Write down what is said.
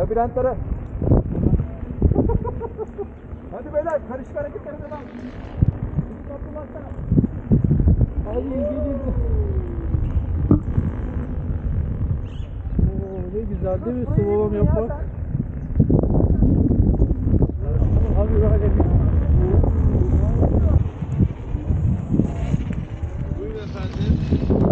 Labirentlere. Hadi beyler karışık hareketlere devam. Ay ilginç. Oo ne güzel değil mi sıvalam yapmak? Hadi daha gelin. Buyurun efendim.